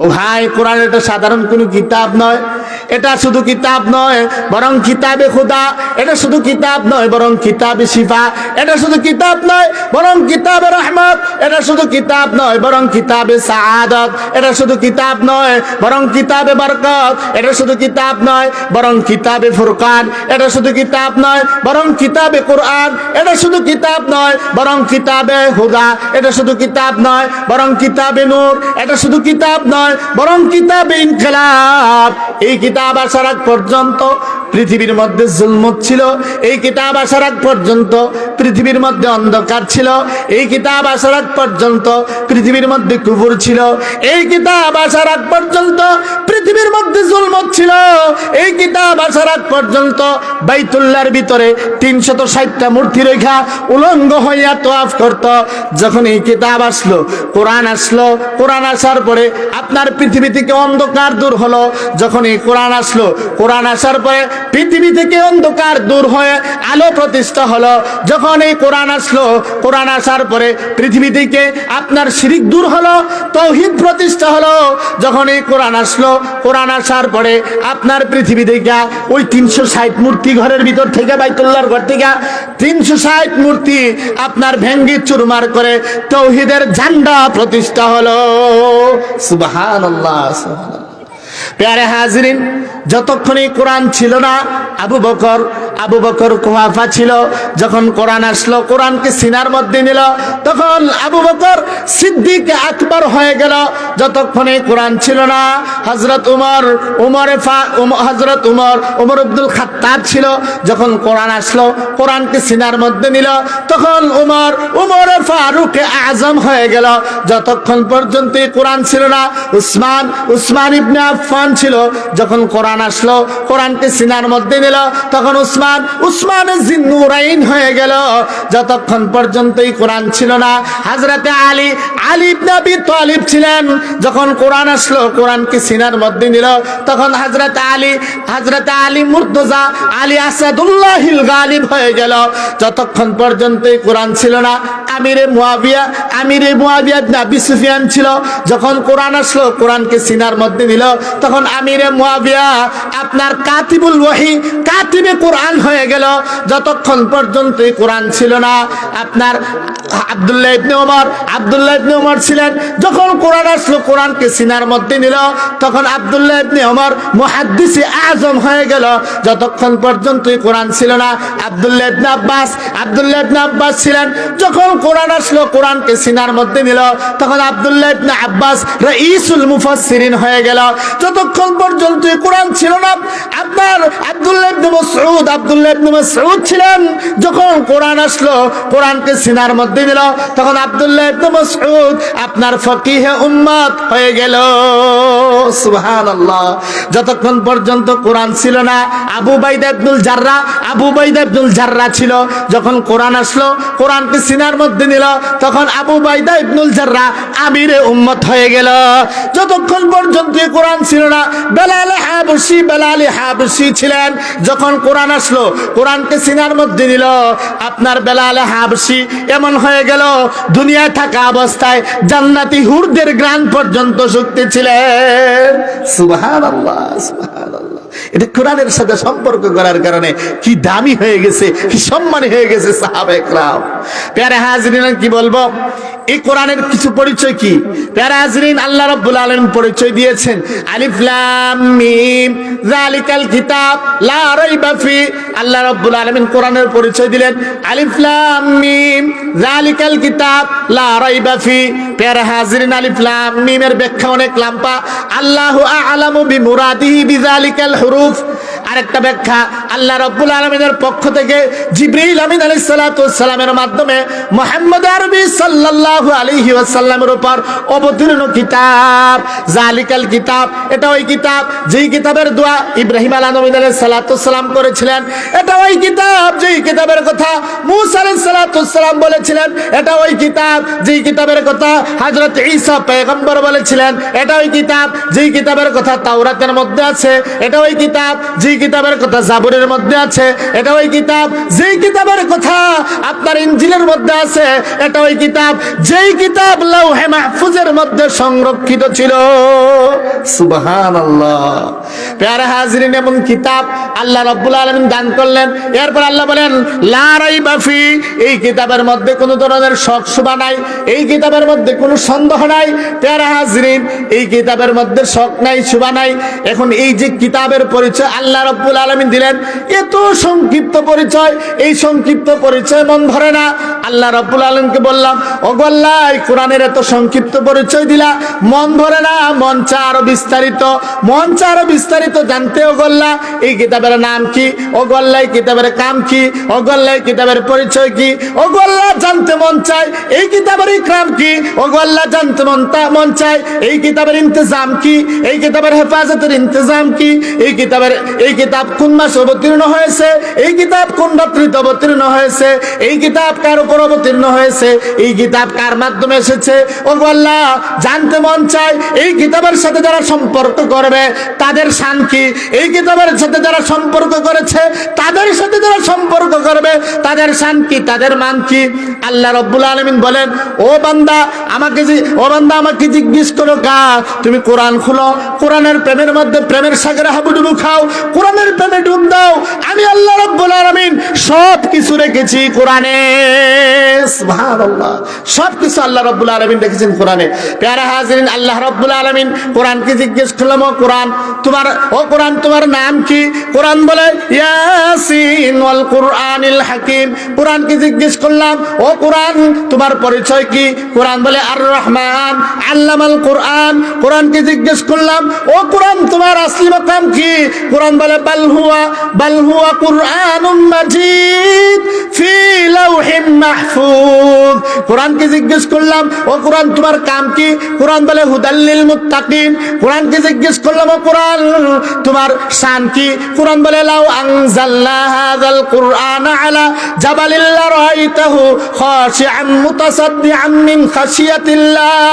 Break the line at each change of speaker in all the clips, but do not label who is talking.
ও ভাই কোরআন এটা সাধারণ কোনো কিতাব নয় এটা শুধু কিতাব নয় বরং কিতাবে খুদা এটা শুধু কিতাব নয় বরং কিতাবে শিফা এটা শুধু কিতাব নয় বরং কিতাবে রহমত এটা শুধু কিতাব নয় বরং কিতাবে সাআদত এটা শুধু কিতাব নয় বরং কিতাবে বরকত এটা শুধু কিতাব নয় বরং কিতাবে ফুরকান এটা শুধু কিতাব নয় বরং কিতাবে কোরআন এটা শুধু কিতাব নয় বরং কিতাবে হুদা এটা শুধু কিতাব নয় বরং কিতাবে নূর এটা শুধু কিতাব নয় বরং কিতাবে ইনকলাব। এই কিতাব আসার আগ পর্যন্ত পৃথিবীর মধ্যে জুলমত ছিল। এই কিতাব আসার আগ পর্যন্ত পৃথিবীর মধ্যে অন্ধকার ছিল। এই কিতাব আসার আগ পর্যন্ত পৃথিবীর মধ্যে কুকুর ছিল। এই কিতাব আসার আগ পর্যন্ত পৃথিবীর মধ্যে জুলমত ছিল। এই কিতাব আসার আগ পর্যন্ত বাইতুল্লাহর ভিতরে তিনশত ষাটটা মূর্তি রেখা উলঙ্গ হইয়া তোয়াফ করত। যখন এই কিতাব আসলো, কোরআন আসলো, কোরআন আসার পরে আপনার পৃথিবী থেকে অন্ধকার দূর হলো। যখন এই কোরআন আসলো। কোরআন আসার পরে পৃথিবী থেকে অন্ধকার দূর হয়ে আলো প্রতিষ্ঠা হলো। যখন এই কোরআন আসলো, কোরআন আসার পরে পৃথিবী থেকে আপনার শিরিক দূর হলো, তৌহিদ প্রতিষ্ঠা হলো। যখন এই কোরআন আসলো, কোরআন আসার পরে আপনার পৃথিবী থেকে ওই তিনশো ষাট মূর্তি ঘরের ভিতর থেকে বাইতুল্লাহর ঘর থেকে তিনশো ষাট মূর্তি আপনার ভেঙ্গি চুরমার করে তৌহিদের ঝান্ডা প্রতিষ্ঠা হলো। সুবাহান আল্লাহ প্যারে হাজরিন যতক্ষণ কোরআন ছিল না, আবু বকর আবু বকর কুহাফা ছিল, যখন কোরআন আসলো, কোরআনকে সিনার মধ্যে নিল, তখন আবু বকর সিদ্দিক আকবর হয়ে গেল। যতক্ষণে কোরআন ছিল না হজরত উমর, উমরে হজরত উমর উমর আব্দুল খাত্তাব ছিল, যখন কোরআন আসলো, কোরআনকে সিনার মধ্যে নিল, তখন উমর, উমরে ফারুক আজম হয়ে গেল। যতক্ষণ পর্যন্ত কোরআন ছিল না, উসমান উসমান ইবনে আফফান ছিল, যখন কোরআন আসলো, কোরআনকে সিনার মধ্যে নিল, তখন উসমান উসমান জিন্নুরাইন হয়ে গেল। যতক্ষণ পর্যন্ত এই কোরআন ছিল না, হাজরাতে আলী আলী ইবনে আবি তালিব ছিলেন। যখন কোরআন আসলো, কোরআনকে সিনার মধ্যে নিল, তখন হাজরাতে আলী হাজরাতে আলী মুর্তজা, আলী আসাদুল্লাহিল গালিব হয়ে গেল। যতক্ষণ পর্যন্ত এই কোরআন ছিল না আমিরে মুয়াবিয়া আমিরে মুয়াবিয়া আবি সুফিয়ান ছিল। যখন কোরআন আসলো, কোরআনকে সিনার মধ্যে নিল তখন আমিরে মুয়াবিয়া, আপনার কাতিবুল ওয়াহি, কাতিবে কোরআন হয়ে গেল। যতক্ষণ পর্যন্ত কোরআন ছিল না, আপনার আব্দুল্লাহ ইবনে ওমর, আব্দুল্লাহ ইবনে ওমর ছিলেন। যখন কোরআন আসলো, কোরআনকে সিনার মধ্যে নিল তখন আব্দুল্লাহ ইবনে ওমর মুহাদ্দিসে আজম হয়ে গেল। যতক্ষণ পর্যন্ত কোরআন ছিল না, আব্দুল্লাহ ইবনে আব্বাস, আব্দুল্লাহ ইবনে আব্বাস ছিলেন। যখন কোরআন আসলো, কোরআনকে সিনার মধ্যে নিল। তখন আব্দুল্লাহ ইবনে আব্বাস রাইসুল মুফাসসিরিন হয়ে গেল। যতক্ষণ পর্যন্ত কোরআন ছিল না, আপনার আব্দুল্লাহ ইবনে মাসউদ, আব্দুল্লাহ ইবনে মাসউদ ছিলেন, যখন কোরআন আসলো, কোরআনকে সিনার মধ্যে নিল। তখন আব্দুল্লাহ ইবনে মাসউদ, আপনার ফকিহে উম্মত হয়ে গেল। যতক্ষণ পর্যন্ত কোরআন ছিল না, আবু বাইদা ইবনুল জাররা, আবু বাইদা ইবনুল জাররা ছিল। যখন কোরআন আসলো, কোরআনকে সিনার মধ্যে নিল, তখন আবু বাইদা ইবনুল জাররা আমিরে উম্মত হয়ে গেল। যতক্ষণ পর্যন্ত কোরআন ছিল না, বেলাল হাবশি বেলাল হাবশি ছিলেন। যখন কোরআন আসলো, কোরআনকে সিনার মধ্যে নিল। আপনার বেলাল হাবশি এমন হয়ে গেল, দুনিয়ায় থাকা অবস্থায় জান্নাতি হুরদের গ্রান পর্যন্ত শক্তি ছিলেন। সুবহানাল্লাহ সুবহানাল্লাহ। এটা কোরআনের সাথে সম্পর্ক করার কারণে কি দামি হয়ে গেছে, কি সম্মানী হয়ে গেছে সাহাবে একরাম। প্যারে হাজরিন কি বলব? এই কোরআনের কিছু পরিচয় কি? প্যারা হাজরিন, আল্লাহ রাব্বুল আলামিন পরিচয় দিয়েছেন। আলিফ মিম, যালিকাল কিতাব, লা রাইবা আল্লাহ রাব্বুল আলামিন কোরআনের পরিচয় দিলেন। আলিফ, লাম, মিম, যালিকাল কিতাব, লা রাইবা ফি। প্যারা হাজরিন, আলিফ মিমের ব্যাখ্যা অনেক লাম্পা। আল্লাহু আ'লামু বিমুরাদিহি বিযালিকাল হুরুফ। আরেকটা ব্যাখ্যা, আল্লাহ রব্বুল আলমিনের পক্ষ থেকে জিব্রিল আমিন আলী সালামের মাধ্যমে মোহাম্মদ আরবি সাল্লাল্লাহু আলাইহি ওয়াসাল্লামের উপর অবতীর্ণ কিতাব জালিকাল কিতাব। এটা ওই কিতাব যেই কিতাবের দোয়া ইব্রাহিম আলা নবী আলাইহিস সালাম করেছিলেন। এটা ওই কিতাব কিতাবের কথা মুসালাম বলেছিলেন, এটা ওই কিতাব, যেই কিতাবের কথা হাজরত ঈসা পেগম্বর বলেছিলেন, এটা ওই কিতাব, যেই কিতাবের কথা তাওরাতের মধ্যে আছে, এটা ওই কিতাব, যেই কিতাবের কথা জাবরের মধ্যে আছে, এটা ওই কিতাব, যেই কিতাবের কথা আপনার ইঞ্জিলের মধ্যে আছে এটা ওই কিতাব। যেই কিতাব লৌহে মাহফুজের মধ্যে সংরক্ষিত ছিল। সুবহানাল্লাহ। প্যারা হাজরিন, এমন কিতাব আল্লাহ রাব্বুল আলামিন দান করলেন। এরপর আল্লাহ বলেন, লা রাইবা ফি। এই কিতাবের মধ্যে কোনো ধরনের শক শুবা নাই। এই কিতাবের মধ্যে কোনো সন্দেহ নাই। প্যারা হাজরিন, এই কিতাবের মধ্যে শক নাই শুবা নাই। এখন এই যে কিতাবের পরিচয় আল্লাহ রাব্বুল আলামিন দিলেন, এত সংক্ষিপ্ত পরিচয়। এই সংক্ষিপ্ত পরিচয় মন ধরে না। আল্লাহ রাব্বুল আলামিনকে বললাম ও গোল্লা এই কোরআনের এত সংক্ষিপ্ত পরিচয় দিলা। মন ধরে না, মন চা আরও বিস্তারিত। মন চা আরও বিস্তারিত জানতে ও গোল্লা এই কিতাবের নাম কি? ও গোল্লা এই কিতাবের কাম কি? ও গোল্লা এই কিতাবের পরিচয় কি? ও গোল্লা জানতে মন চায়, এই কিতাবের ইকরাম কি? ও গোল্লা জানতে মন মন চায়, এই কিতাবের ইন্তজাম কি? এই কিতাবের হেফাজতের ইন্তজাম কি? এই কিতাবের, এই কিতাব কোন মাসে অবতীর্ণ হয়েছে? এই কিতাব কোন রাত্রিতে অবতীর্ণ হয়েছে? এই কিতাব কার উপর অবতীর্ণ হয়েছে, এই কিতাব কার মাধ্যমে এসেছে? ও আল্লাহ, জানতে মন চায়, এই কিতাবের সাথে যারা সম্পর্ক করবে, তাদের শান কি? এই কিতাবের সাথে যারা সম্পর্ক করেছে, তাদের সাথে যারা সম্পর্ক করবে, তাদের শান কি? তাদের মান কি? আল্লাহ রব্বুল আলমিন বলেন, ও বান্দা, আমাকে ও বান্দা, আমাকে জিজ্ঞেস করো কা তুমি কোরআন খুলো, কোরআনের প্রেমের মধ্যে প্রেমের সাগরে হাবুডুবু খাও, কোরআনের প্রেমে ডুব দাও। আমি আল্লাহ রব্বুল আলমিন সব কিছু রেখেছি, কোরআনে আল্লাহ আলমিন আল্লাহ তোমার নাম কি? কোরআন বলে ওয়াল হাকিম। ও কোরআন, তোমার পরিচয় কি? কোরআন বলে, আর রহমান, আল্লামাল কোরআন। কোরআনকে জিজ্ঞেস করলাম, ও কোরআন তোমার আসলি মাকাম কি? কোরআন বলে, বাল হুয়া, বাল মাজিদ ফি লাউহিম মাহফুজ। কোরআনকে জিজ্ঞেস করলাম? ও কোরআন, তোমার কাম কি? কোরআন বলে হুদাল্লিল মুত্তাকিন। জিজ্ঞেস করলাম? ও কোরআন, তোমার শান কি? কোরআন বলে, লাউ হাযাল আলা জাবালিল খাশিআন মিন খাশিয়াতিল্লাহ।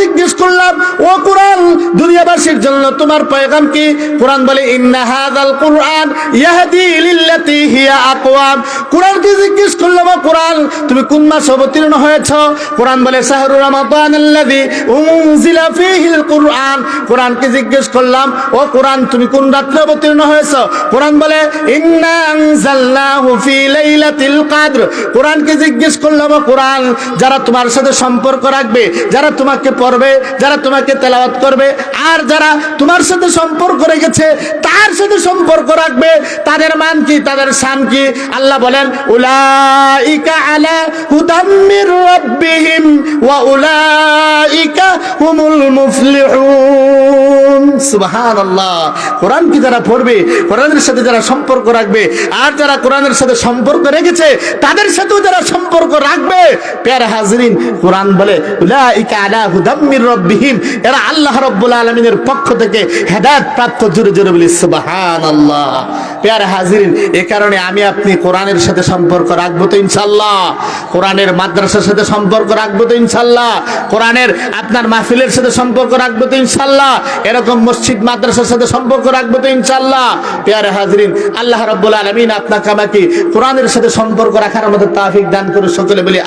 জিজ্ঞেস করলাম? ও কোরআন, দুনিয়াবাসীর জন্য তোমার পয়গাম কি? কোরআন বলে, ইন্না হাযাল কুরআন ইয়াহদি লিল্লাতি হিয়া আকওয়াম। কোরআনকে জিজ্ঞেস করলাম কোরআন, তুমি কোন মাস অবতীর্ণ হয়েছ? কোরআন বলে, শাহরু রমাদান আল্লাযী উনজিলা ফীহিল কুরআন। কোরআনকে জিজ্ঞেস করলাম, ও কোরআন, তুমি কোন রাত্রে অবতীর্ণ হয়েছ? কোরআন বলে, ইন্না আনজালনাহু ফি লাইলাতিল কদর। কোরআনকে জিজ্ঞেস করলাম কোরআন, যারা তোমার সাথে সম্পর্ক রাখবে, যারা তোমাকে পড়বে, যারা তোমাকে তেলাওয়াত করবে, আর যারা তোমার সাথে সম্পর্ক রেখেছে, তার সাথে সম্পর্ক রাখবে, তাদের মান কি, তাদের শান কি? আল্লাহ বলেন, উলাইকা আলা হুদাম মির রাব্বিহিম ওয়া উলাইকা হুমুল মুফলিহুন। সুবহানাল্লাহ। কোরআন কি যারা পড়বে, কোরআনের সাথে যারা সম্পর্ক রাখবে, আর যারা কোরআনের সাথে সম্পর্ক রেখেছে, তাদের সাথেও যারা সম্পর্ক রাখবে, প্যার হাজরিন, কোরআন বলে, উলাইকা আলা হুদাম মির রাব্বিহিম। এরা আল্লাহ রাব্বুল আলামিনের পক্ষ থেকে হেদায়েত প্রাপ্ত জোরে জোরে বলি, সুবহানাল্লাহ। প্যার হাজরিন, এ কারণে আমি আপনি কোরআনের সাথে সম্পর্ক রাখব তো ইনশাল্লাহ কোরআনের মাদ্রাসার সাথে সম্পর্ক রাখব তো ইনশাল্লাহ কোরআনের আপনার মাহফিলের সাথে সম্পর্ক রাখব তো ইনশাল্লাহ এরকম মসজিদ, মাদ্রাসার সাথে সম্পর্ক রাখব তো ইনশাল্লাহ পেয়ারে হাজরিন, আল্লাহ রব্বুল আলমিন আপনাকে আমাকে কোরআনের সাথে সম্পর্ক রাখার মতো তাফিক দান করে সকলে বলি